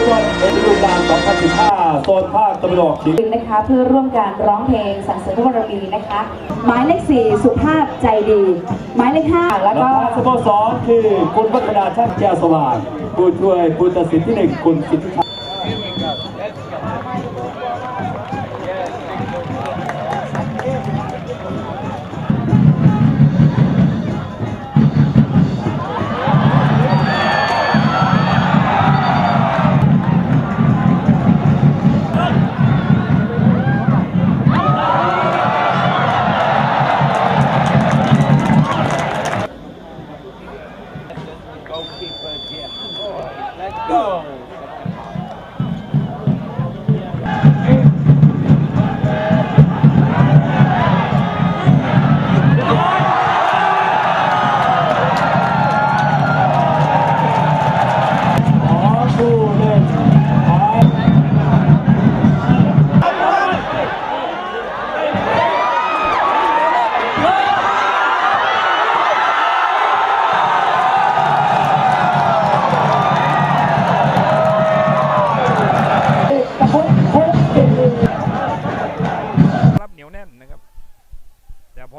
ทุกวันในฤดูการ2015 โซนภาคตะวันออกเฉีงนะคะเพื่อร่วมการร้องเพลงสรรเสริญพระบารมีนะคะ หมายเลข 4 สุภาพใจดี หมายเลข 5 แล้วก็สโมสรคือคุณวัฒนาช่างแก้วสว่างผู้ช่วยผู้ตัดสินที่หนึ่งคุณสิทธิชัย ข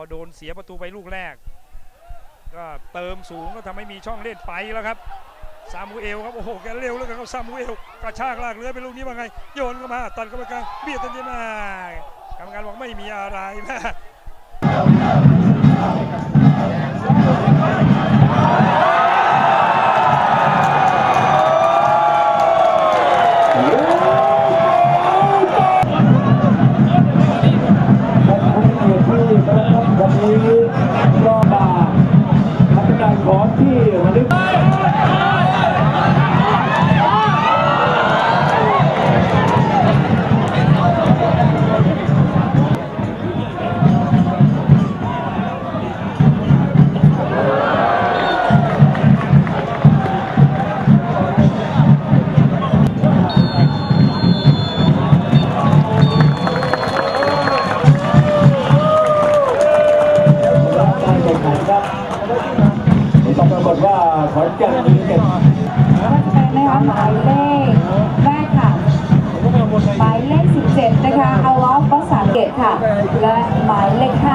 อโดนเสียประตูไปลูกแรก ก็เติมสูงก็ทำให้มีช่องเล่นไปแล้วครับซามูเอลครับโอ้โหแกเร็วแล้วกันครับซามูเอลกระชากลากเลื้อยไปลูกนี้ว่าไงโยนเข้ามาตัดเข้าไปกลางเบียดตันยีมากรรมการบอกไม่มีอะไรนะ การแข่งขันครับต้องปรากฏว่าขอนแก่นมีเจ็ดนะคะหมายเลขแรกค่ะหมายเลข 17 นะคะเอาล้อฟภาษาเกตค่ะ และหมายเลข5